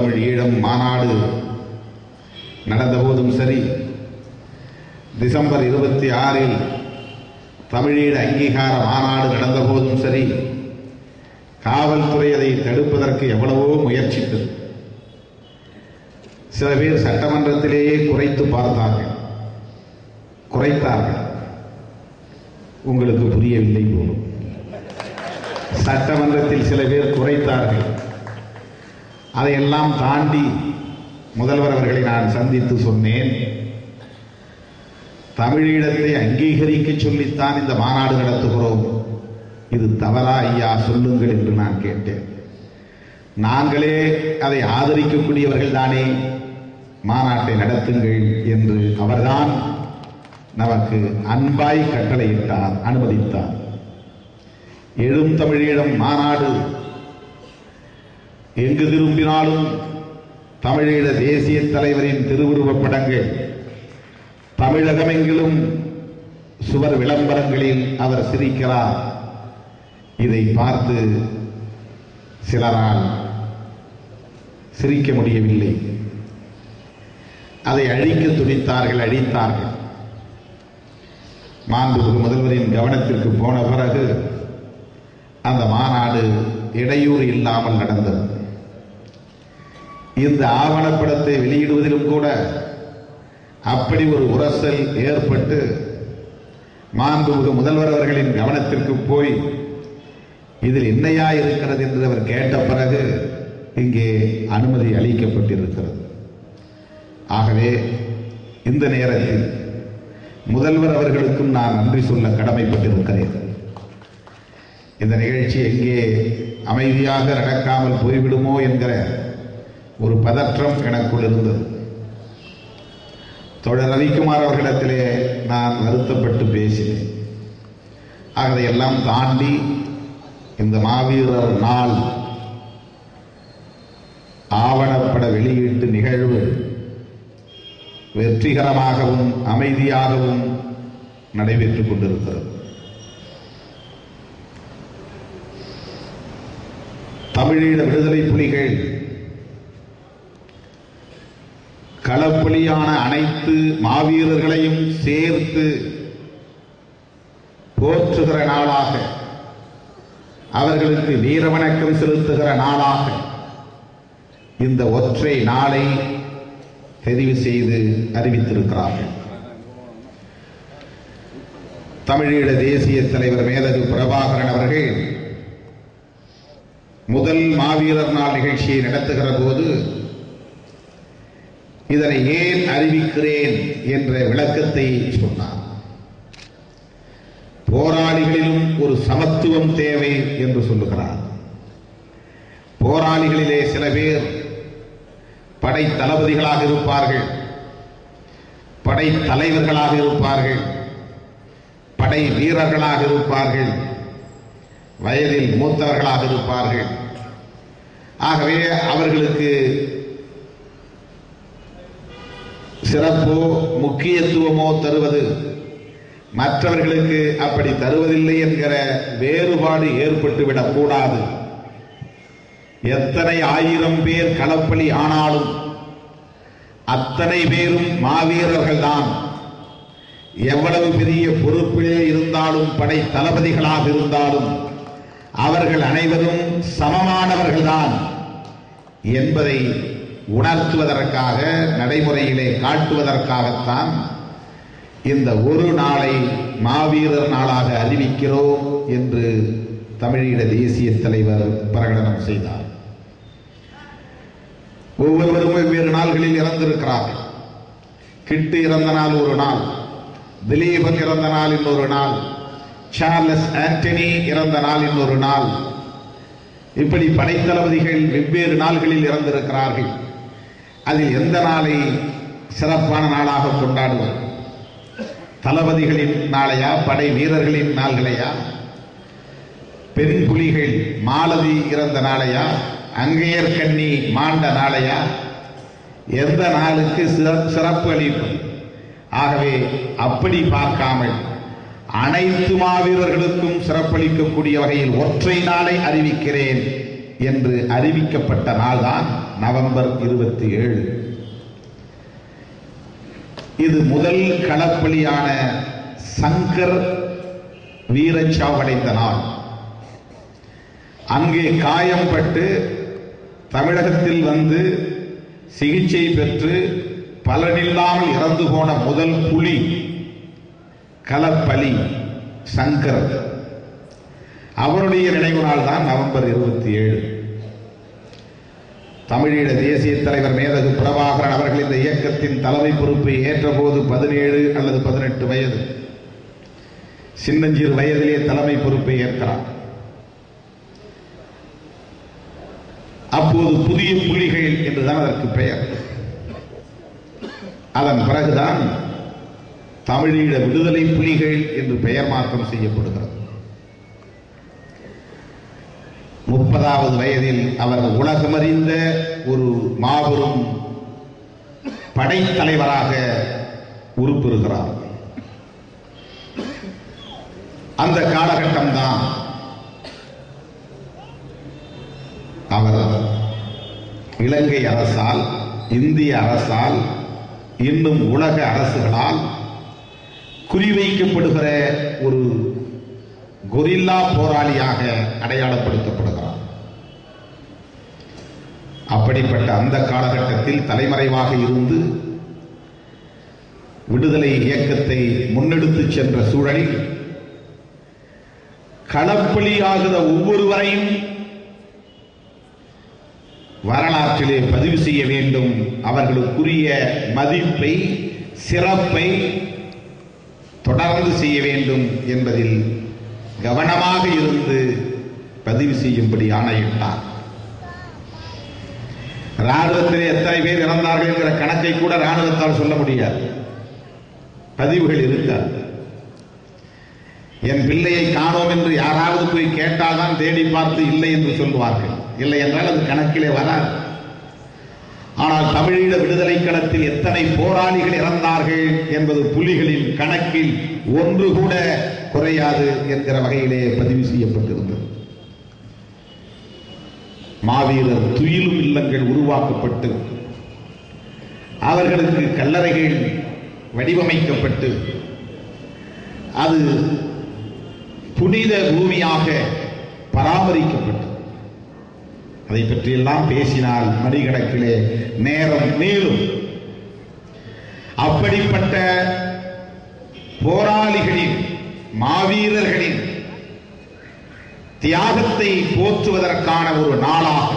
தமிழ் ஈழம் மாநாடு நடந்தபோதும் சரி டிசம்பர் இருபத்தி ஆறில் தமிழீழ அங்கீகார மாநாடு நடந்தபோதும் சரி காவல்துறை அதை தடுப்பதற்கு எவ்வளவோ முயற்சித்தது. சில பேர் சட்டமன்றத்திலேயே குறைத்து பார்த்தார்கள். குறைத்தார்கள். உங்களுக்கு புரியவில்லை போலும். சட்டமன்றத்தில் சில பேர் குறைத்தார்கள். அதையெல்லாம் தாண்டி முதல்வர் அவர்களை நான் சந்தித்து சொன்னேன். தமிழீழத்தை அங்கீகரிக்க சொல்லித்தான் இந்த மாநாடு நடத்துகிறோம். இது தவறா ஐயா? சொல்லுங்கள் என்று நான் கேட்டேன். நாங்களே அதை ஆதரிக்கக்கூடியவர்கள் தானே. மாநாட்டை நடத்துங்கள் என்று அவர்தான் நமக்கு அன்பாய் கட்டளையிட்டார் அனுமதித்தார். எழும் தமிழீழம் மாநாடு எங்கு திரும்பினாலும் தமிழீழ தேசிய தலைவரின் திருவுருவப் படங்கள் தமிழகமெங்கிலும் சுவர் விளம்பரங்களில் அவர் சிரிக்கிறார். இதை பார்த்து சிலரால் சிரிக்க முடியவில்லை. அதை அழிக்க துடித்தார்கள் அழித்தார்கள். மாண்புமிகு முதல்வரின் கவனத்திற்கு போன பிறகு அந்த மாநாடு இடையூறு இல்லாமல் நடந்தது. இந்த ஆவணப்படத்தை வெளியிடுவதிலும் கூட அப்படி ஒரு உரசல் ஏற்பட்டு மாண்புமிகு முதல்வர் அவர்களின் கவனத்திற்கு போய் இதில் என்னையா இருக்கிறது என்று அவர் கேட்ட பிறகு இங்கே அனுமதி அளிக்கப்பட்டிருக்கிறது. ஆகவே இந்த நேரத்தில் முதல்வர் அவர்களுக்கும் நான் நன்றி சொல்ல கடமைப்பட்டிருக்கிறேன். இந்த நிகழ்ச்சி எங்கே அமைதியாக நடக்காமல் போய்விடுமோ என்கிற ஒரு பதற்றம் எனக்குள் இருந்தது தொடர் ரவிக்குமார் அவர்களிடத்திலே நான் வருத்தப்பட்டு பேசினேன். அதையெல்லாம் தாண்டி இந்த மாவீரர் நாள் ஆவணப்பட வெளியீட்டு நிகழ்வு வெற்றிகரமாகவும் அமைதியாகவும் நடைபெற்றுக் கொண்டிருக்கிறது. தமிழீழ விடுதலை புலிகள் களப்பலியான அனைத்து மாவீரர்களையும் சேர்த்து போற்றுகிற நாளாக அவர்களுக்கு வீரவணக்கம் செலுத்துகிற நாளாக இந்த ஒற்றை நாளை தெரிவு செய்து அறிவித்திருக்கிறார்கள். தமிழீழ தேசிய தலைவர் மேதகு பிரபாகரன் அவர்கள் முதல் மாவீரர் நாள் நிகழ்ச்சியை நடத்துகிற போது இதனை ஏன் அறிவிக்கிறேன் என்ற விளக்கத்தை சொன்னார். போராளிகளிலும் ஒரு சமத்துவம் தேவை என்று சொல்லுகிறார். போராளிகளிலே சில பேர் படை தளபதிகளாக இருப்பார்கள் படை தலைவர்களாக இருப்பார்கள் படை வீரர்களாக இருப்பார்கள் வயதில் மூத்தவர்களாக இருப்பார்கள். ஆகவே அவர்களுக்கு சிறப்போ முக்கியத்துவமோ தருவது? மற்றவர்களுக்கு அப்படி தருவதில்லை என்கிற வேறுபாடு ஏற்பட்டுவிடக் கூடாது. எத்தனை ஆயிரம் பேர் களப்பலி ஆனாலும் அத்தனை பேரும் மாவீரர்கள் தான் எவ்வளவு பெரிய பொறுப்பிலே இருந்தாலும் படை தளபதிகளாக இருந்தாலும் அவர்கள் அனைவரும் சமமானவர்கள்தான் என்பதை உணர்த்துவதற்காக நடைமுறையிலே காட்டுவதற்காகத்தான் இந்த ஒரு நாளை மாவீரர் நாளாக அறிவிக்கிறோம் என்று தமிழீழ தேசிய தலைவர் பிரகடனம் செய்தார். ஒவ்வொருவரும் வெவ்வேறு நாள்களில் இறந்திருக்கிறார்கள். கிட்டு இறந்த நாள் ஒரு நாள் திலீபன் இறந்த நாள் இன்னொரு நாள் சார்லஸ் ஆண்டனி இறந்த நாள் இன்னொரு நாள். இப்படி படைத்தளபதிகள் வெவ்வேறு நாள்களில் இறந்திருக்கிறார்கள். அதில் எந்த நாளை சிறப்பான நாளாக கொண்டாடுவார் தளபதிகளின் நாளையா படை வீரர்களின் நாள்களையா? பெண் புலிகள் மாலதி இறந்த நாளையா? அங்கையர் கண்ணி மாண்ட நாளையா? எந்த நாளுக்கு சிறப்பு அளிப்பது? ஆகவே அப்படி பார்க்காமல் அனைத்து மாவீரர்களுக்கும் சிறப்பளிக்கக்கூடிய வகையில் ஒற்றை நாளை அறிவிக்கிறேன். என்று அறிவிக்கப்பட்ட நாள்தான் நவம்பர் இருபத்தி ஏழு. இது முதல் களப்பலியான சங்கர் வீரச்சாவடைந்த நாள். அங்கே காயம்பட்டு தமிழகத்தில் வந்து சிகிச்சை பெற்று பலனில்லாமல் இறந்து போன முதல் புலி களப்பலி சங்கர். அவருடைய நினைவு நாள் தான் நவம்பர் இருபத்தி ஏழு. தமிழீழ தேசிய தலைவர் மேதகு பிரபாகரன் அவர்கள் இந்த இயக்கத்தின் தலைமை பொறுப்பை ஏற்றபோது பதினேழு அல்லது பதினெட்டு வயது. சின்னஞ்சிறு வயதிலே தலைமை பொறுப்பை ஏற்கிறார். அப்போது புதிய புலிகள் என்றுதான் அதற்கு பெயர். அதன் பிறகுதான் தமிழீழ விடுதலை புலிகள் என்று பெயர் மாற்றம் செய்யப்படுகிறது. முப்பதாவது வயதில் அவர் உலகமறிந்த ஒரு மாபெரும் படைத்தலைவராக உருப்பெறுகிறார். அந்த காலகட்டம் தான் அவர் இலங்கை அரசால் இந்திய அரசால் இன்னும் உலக அரசுகளால் குறிவைக்கப்படுகிற ஒரு கொரில்லா போராளியாக அடையாளப்படுத்தப்படுகிறார். அப்படிப்பட்ட அந்த காலகட்டத்தில் தலைமறைவாக இருந்து விடுதலை இயக்கத்தை முன்னெடுத்து சென்ற சூழலில் களப்பலியாகிற ஒவ்வொருவரையும் வரலாற்றிலே பதிவு செய்ய வேண்டும். அவர்களுக்குரிய மதிப்பை சிறப்பை தொடர்ந்து செய்ய வேண்டும் என்பதில் கவனமாக இருந்து பதிவு செய்யும்படி ஆணையிட்டார். ராணுவத்திலே எத்தனை பேர் இறந்தார்கள் என்கிற கணக்கை கூட ராணுவத்தால் சொல்ல முடியாது. பதிவுகள் இருக்காது என் பிள்ளையை காணோம் என்று யாராவது போய் கேட்டால்தான் தேடி பார்த்து இல்லை என்று சொல்லுவார்கள். இல்லை என்றால் அது கணக்கிலே வராது. ஆனால் தமிழீழ விடுதலை களத்தில் எத்தனை போராளிகள் இறந்தார்கள் என்பது புலிகளின் கணக்கில் ஒன்று கூட குறையாது என்கிற வகையிலே பதிவு செய்யப்பட்டிருந்தது. மாவீரர் துயிலும் இல்லங்கள் உருவாக்கப்பட்டு அவர்களுக்கு கல்லறைகள் வடிவமைக்கப்பட்டு அது புனித பூமியாக பராமரிக்கப்பட்டு. அதை பற்றியெல்லாம் பேசினால் மணிக்கணக்கிலே நேரம் மேலும் அப்படிப்பட்ட போராளிகளின் மாவீரர்களின் தியாகத்தை போற்றுவதற்கான ஒரு நாளாக